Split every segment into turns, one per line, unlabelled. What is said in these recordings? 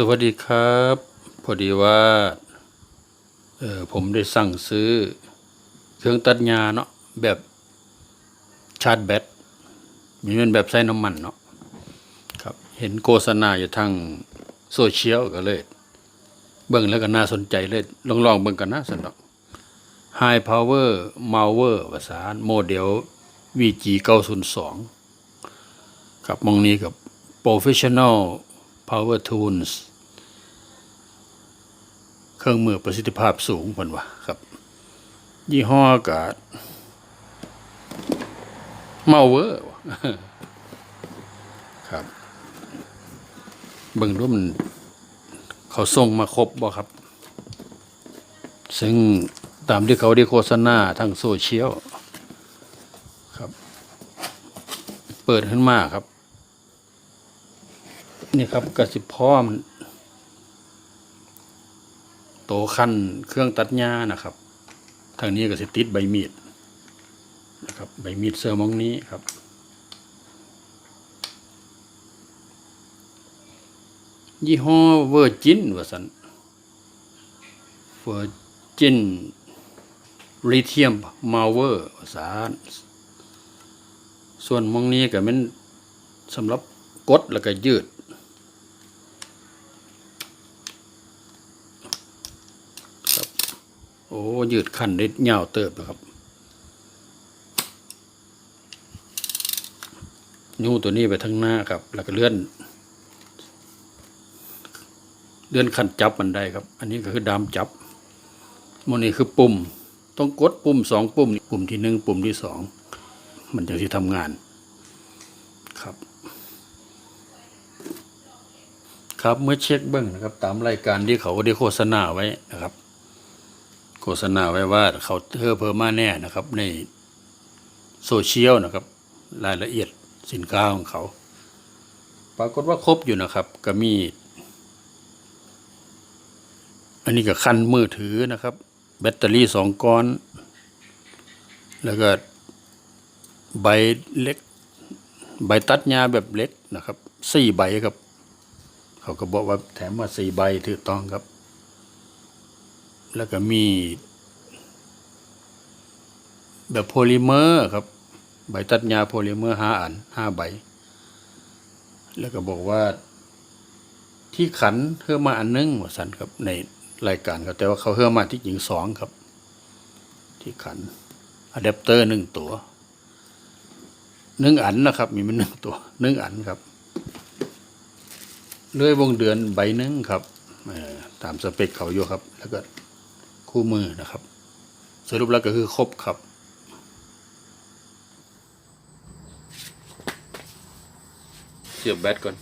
สวัสดีครับ พอดีว่าเออผมได้สั่งซื้อ เครื่องตัดหญ้าเนาะแบบชาร์จแบตมีเป็นแบบใช้น้ำมันเนาะครับเห็นโฆษณาอยู่ทางโซเชียลก็เลย เบิ่งแล้วก็น่าสนใจเลยลองลองๆเบิ่งกันนะสนอก High Power Mower ภาษาโมเดล VG 902ครับมองนี้กับ Professional Power Tools เครื่องมือประสิทธิภาพสูงเพิ่นว่าครับ ยี่ห้อก็เมาเวอร์ครับเบิ่งดูมันเขาส่งมาครบบ่ครับ ซึ่งตามที่เขาได้โฆษณาทางโซเชียลครับ เปิดขึ้นมาครับ นี่ครับกระสิบพร้อม โตขั้นเครื่องตัดหญ้านะครับ ทางนี้ก็สิติดใบมีดนะครับใบมีดเซอร์มองนี้ครับยี่ห้อเวอร์จินว่าสันเวอร์จินลิเทียมมาเวอร์ว่าสานส่วนมองนี้ก็เป็นสำหรับกดแล้วก็ยืด โอ้ยืดขันได้ยาวเติบนะครับยูตัวนี้ไปทางหน้าครับ แล้วก็เลื่อน เลื่อนขันจับมันได้ครับ อันนี้ก็คือดามจับมันนี่คือปุ่ม ต้องกดปุ่มสองปุ่มนี่ปุ่มที่หนึ่งปุ่มที่สองมันจะที่ทำงานครับ ครับเมื่อเช็คเบิ้องนะครับ ตามรายการที่เขาได้โฆษณาไว้นะครับ ษณาไว้ว่าเขาเธอเพิ่มมาแน่นะครับ ในโซเชียลนะครับ รายละเอียดสินค้าของเขา ปรากฏว่าครบอยู่นะครับก็มี อันนี้ก็คันมือถือนะครับ แบตเตอรี่สองก้อน แล้วก็ใบเล็ก ใบตัดหญ้าแบบเล็กนะครับสี่ใบครับ เขาก็บอกว่าแถมมาสี่ใบถูกต้องครับ แล้วก็มีแบบโพลิเมอร์ครับ ใบตัดหญ้าโพลิเมอร์ห้าอันห้าใบ แล้วก็บอกว่าที่ขันเพิ่มมาอันนึงว่าสันครับในรายการครับแต่ว่าเขาเพิ่มมาที่จริงสองครับ ที่ขันอะแดปเตอร์หนึ่งตัวหนึ่งอันนะครับ มีมันหนึ่งตัวหนึ่งอันครับเลื่อยวงเดือนใบหนึ่งครับตามสเปคเขาอยู่ครับ แล้วก็ คู่มือนะครับ สรุปแล้วก็คือครบครับเสียบแบตก่อน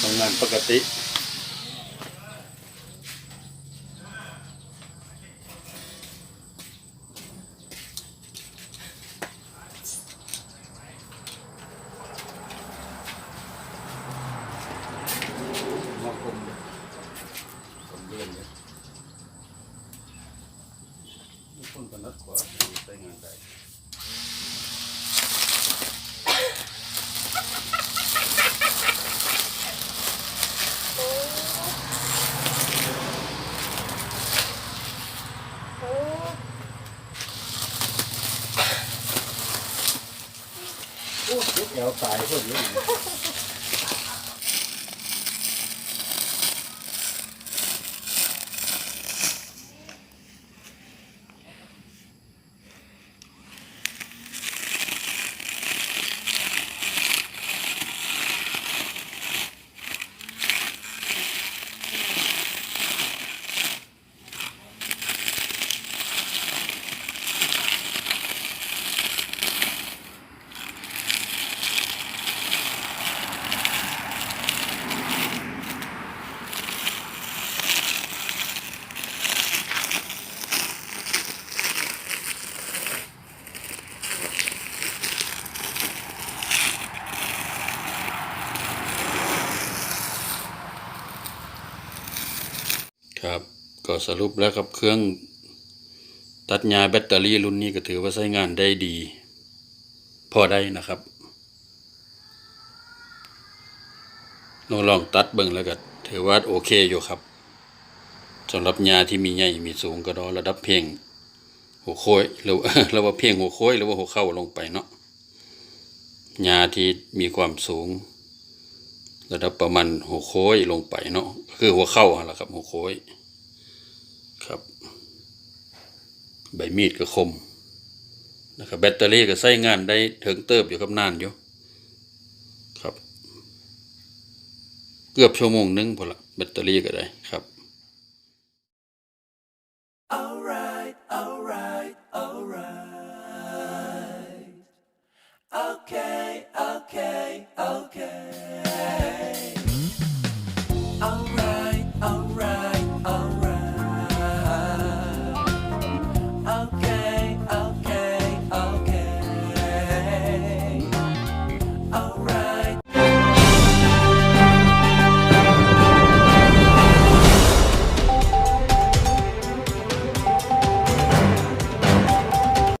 ทำงานปกติ มาคมคมเลื่อนเลยคนกันนั ดขวาใช้งานได้โอ้ยเอวตายคนนี้ ก็สรุปแล้วครับเครื่องตัดหญ้าแบตเตอรี่รุ่นนี้ก็ถือว่าใช้งานได้ดี พอได้นะครับลองลองตัดเบิ่งแล้วก็ถือว่าโอเคอยู่ครับสำหรับหญ้าที่มีใหญ่มีสูงก็รอระดับเพียงหัวโค้ยหรือเราว่าเพียงหัวโค้ยหรือว่าหัวเข่าลงไปเนาะหญ้าที่มีความสูง ระดับประมาณหัวโค้ยลงไปเนาะคือหัวเข่าแหละครับหัวโค้ย ครับ ใบมีดก็คมนะครับแบตเตอรี่ก็ใช้งานได้ถึงเติบอยู่กับนานอยู่ครับ เกือบชั่วโมงหนึงพอละแบตเตอรี่ก็ได้ครับ